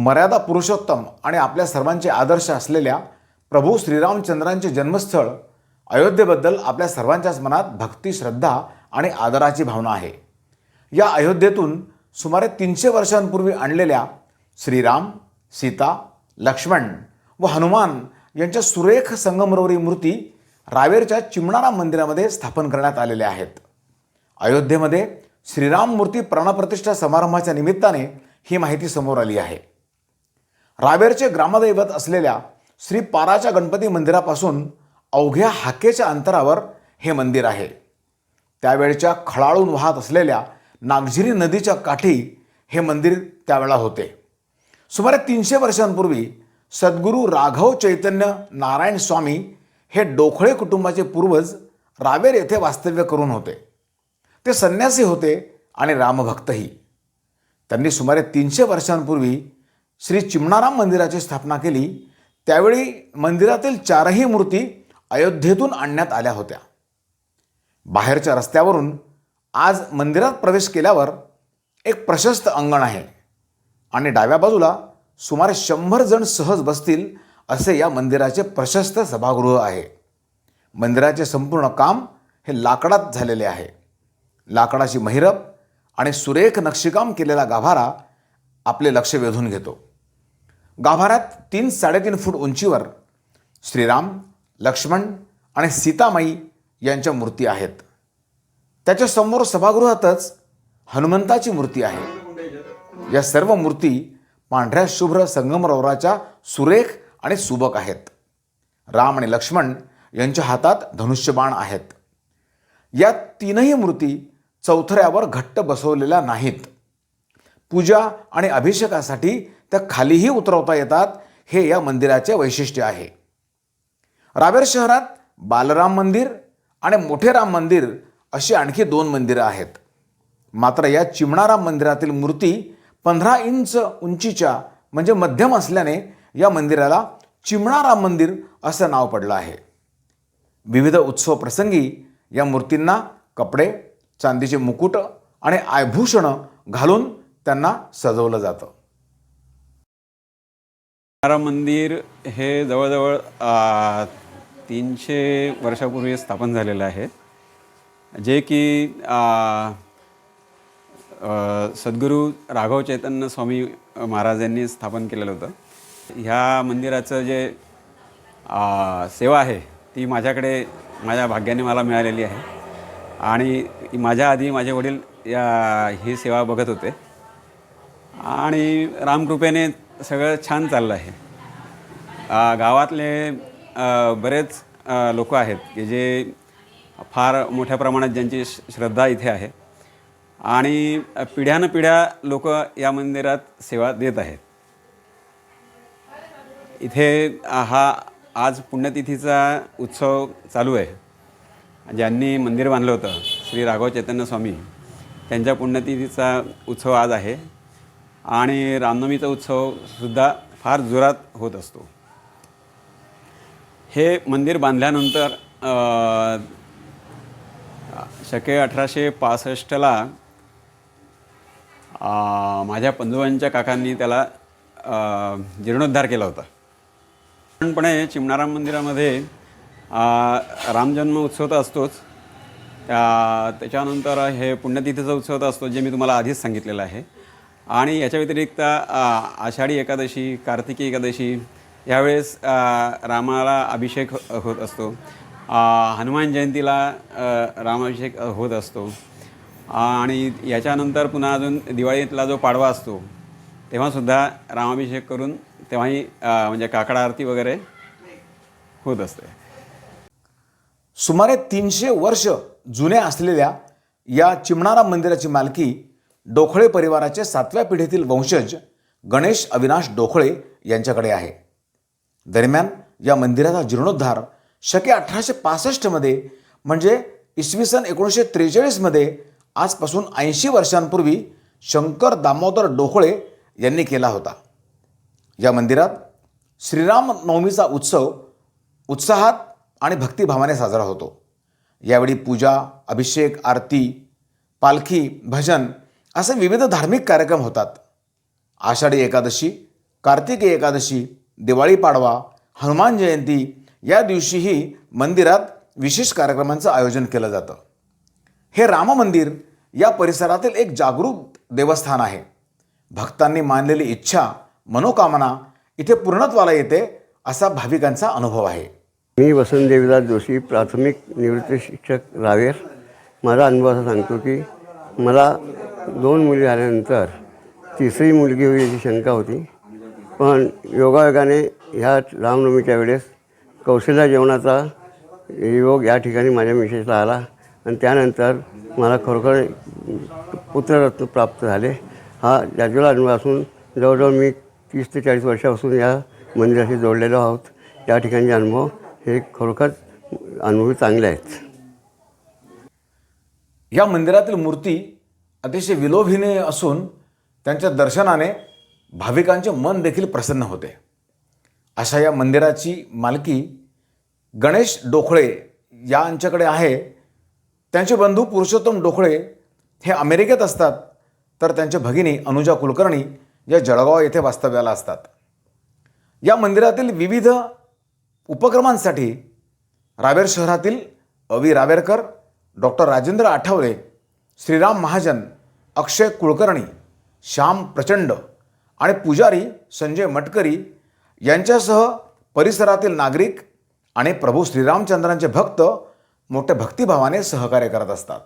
मर्यादा पुरुषोत्तम आणि आपल्या सर्वांचे आदर्श असलेल्या प्रभू श्रीरामचंद्रांचे जन्मस्थळ अयोध्येबद्दल आपल्या सर्वांच्याच मनात भक्ती श्रद्धा आणि आदराची भावना आहे. या अयोध्येतून सुमारे तीनशे वर्षांपूर्वी आणलेल्या श्रीराम सीता लक्ष्मण व हनुमान यांच्या सुरेख संगमरवरी मूर्ती रावेरच्या चिमणारा मंदिरामध्ये स्थापन करण्यात आलेल्या आहेत. अयोध्येमध्ये श्रीराम मूर्ती प्राणप्रतिष्ठा समारंभाच्या निमित्ताने ही माहिती समोर आली आहे. रावेरचे ग्रामदैवत असलेल्या श्री पाराच्या गणपती मंदिरापासून अवघ्या हाकेच्या अंतरावर हे मंदिर आहे. त्यावेळच्या खळाळून वाहत असलेल्या नागझिरी नदीच्या काठी हे मंदिर त्यावेळा होते. सुमारे तीनशे वर्षांपूर्वी सद्गुरू राघव चैतन्य नारायण स्वामी हे डोखळे कुटुंबाचे पूर्वज रावेर येथे वास्तव्य करून होते. ते संन्यासी होते आणि रामभक्तही. त्यांनी सुमारे तीनशे वर्षांपूर्वी श्री चिमणाराम मंदिराची स्थापना केली. त्यावेळी मंदिरातील चारही मूर्ती अयोध्येतून आणण्यात आल्या होत्या. बाहेरच्या रस्त्यावरून आज मंदिरात प्रवेश केल्यावर एक प्रशस्त अंगण आहे आणि डाव्या बाजूला सुमारे शंभर जण सहज बसतील असे या मंदिराचे प्रशस्त सभागृह आहे. मंदिराचे संपूर्ण काम हे लाकडात झालेले आहे. लाकडाची महिरप आणि सुरेख नक्षीकाम केलेला गाभारा आपले लक्ष वेधून घेतो. गाभाऱ्यात तीन साडेतीन फूट उंचीवर श्रीराम लक्ष्मण आणि सीतामाई यांच्या मूर्ती आहेत. त्याच्यासमोर सभागृहातच हनुमंताची मूर्ती आहे. या सर्व मूर्ती पांढऱ्या शुभ्र संगमरवराच्या सुरेख आणि सुबक आहेत. राम आणि लक्ष्मण यांच्या हातात धनुष्यबाण आहेत. या तीनही मूर्ती चौथऱ्यावर घट्ट बसवलेल्या नाहीत. पूजा आणि अभिषेकासाठी त्या खालीही उतरवता येतात. हे या मंदिराचे वैशिष्ट्य आहे. रावेर शहरात बालराम मंदिर आणि मोठे राम मंदिर अशी आणखी दोन मंदिरं आहेत. मात्र या चिमणाराम मंदिरातील मूर्ती पंधरा इंच उंचीच्या म्हणजे मध्यम असल्याने या मंदिराला चिमणाराम मंदिर असं नाव पडलं आहे. विविध उत्सव प्रसंगी या मूर्तींना कपडे चांदीचे मुकुट आणि आयभूषणं घालून त्यांना सजवलं जातं. मंदिर हे जवळजवळ तीनशे वर्षापूर्वी स्थापन झालेलं आहे. जे की सद्गुरू राघव चैतन्य स्वामी महाराज यांनी स्थापन केलेलं होतं. ह्या मंदिराचं जे आ, सेवा आहे ती माझ्याकडे माझ्या भाग्याने मला मिळालेली आहे. आणि माझ्या आधी माझे वडील या ही सेवा बघत होते. आणि रामकृपेने सगळं छान चाललं आहे. गावातले बरेच लोक आहेत की जे फार मोठ्या प्रमाणात ज्यांची श- श्रद्धा इथे आहे. आणि पिढ्यानपिढ्या लोक या मंदिरात सेवा देत आहेत. इथे हा आज पुण्यतिथीचा उत्सव चालू आहे. ज्यांनी मंदिर बांधलं होतं श्री राघव चैतन्य स्वामी त्यांच्या पुण्यतिथीचा उत्सव आज आहे. आणि रामनवमीचा उत्सवसुद्धा फार जोरात होत असतो. हे मंदिर बांधल्यानंतर शके अठराशे पासष्टला माझ्या पंजोबांच्या काकांनी त्याला जीर्णोद्धार केला होता. साधारणपणे चिमणाराम मंदिरामध्ये रामजन्म उत्सव तर असतोच. त्याच्यानंतर हे पुण्यतिथीचा उत्सव तर असतो जे मी तुम्हाला आधीच सांगितलेलं आहे. आणि याच्या व्यतिरिक्त आषाढी एकादशी कार्तिकी एकादशी यावेळेस रामाला अभिषेक हो, होत असतो. हनुमान जयंतीला रामाभिषेक होत असतो. आणि याच्यानंतर पुन्हा अजून दिवाळीतला जो पाडवा असतो तेव्हासुद्धा रामाभिषेक करून तेव्हाही म्हणजे काकडा आरती वगैरे होत असते. सुमारे तीनशे वर्ष जुन्या असलेल्या या चिमणारा मंदिराची मालकी डोखळे परिवाराचे सातव्या पिढीतील वंशज गणेश अविनाश डोखळे यांच्याकडे आहे. दरम्यान या मंदिराचा जीर्णोद्धार शके अठराशे पासष्टमध्ये म्हणजे इसवी सन एकोणीसशे त्रेचाळीसमध्ये आजपासून ऐंशी वर्षांपूर्वी शंकर दामोदर डोखळे यांनी केला होता. या मंदिरात श्रीराम नवमीचा उत्सव उत्साहात आणि भक्तिभावाने साजरा होतो. यावेळी पूजा अभिषेक आरती पालखी भजन असे विविध धार्मिक कार्यक्रम होतात. आषाढी एकादशी कार्तिकी एकादशी दिवाळी पाडवा हनुमान जयंती या दिवशीही मंदिरात विशेष कार्यक्रमांचं आयोजन केलं जातं. हे राम मंदिर या परिसरातील एक जागरूक देवस्थान आहे. भक्तांनी मानलेली इच्छा मनोकामना इथे पूर्णत्वाला येते असा भाविकांचा अनुभव आहे. मी वसंत देवीदास जोशी प्राथमिक निवृत्त शिक्षक रावेर. माझा अनुभव असा सांगतो की मला दोन मुली झाल्यानंतर तिसरी मुलगी होईल याची शंका होती. पण योगायोगाने ह्या रामनवमीच्या वेळेस कौशल्य जेवणाचा योग या ठिकाणी माझ्या मिसेसला आला आणि त्यानंतर मला खरोखर पुत्ररत्न प्राप्त झाले. हा जाजुला अनुभव असून जवळजवळ मी तीस ते चाळीस वर्षापासून या मंदिराशी जोडलेलो आहोत. या ठिकाणचे अनुभव हे खरोखर अनुभव चांगले आहेत. या मंदिरातील मूर्ती अतिशय विलोभीने असून त्यांच्या दर्शनाने भाविकांचे मन देखील प्रसन्न होते. अशा या मंदिराची मालकी गणेश डोखळे यांच्याकडे आहे. त्यांचे बंधू पुरुषोत्तम डोखळे हे अमेरिकेत असतात तर त्यांच्या भगिनी अनुजा कुलकर्णी या जळगाव येथे वास्तव्याला असतात. या मंदिरातील विविध उपक्रमांसाठी रावेर शहरातील अवी रावेरकर डॉक्टर राजेंद्र आठवले श्रीराम महाजन अक्षय कुलकर्णी श्याम प्रचंड आणि पुजारी संजय मटकरी यांच्यासह परिसरातील नागरिक आणि प्रभू श्रीरामचंद्रांचे भक्त मोठ्या भक्तिभावाने सहकार्य करत असतात.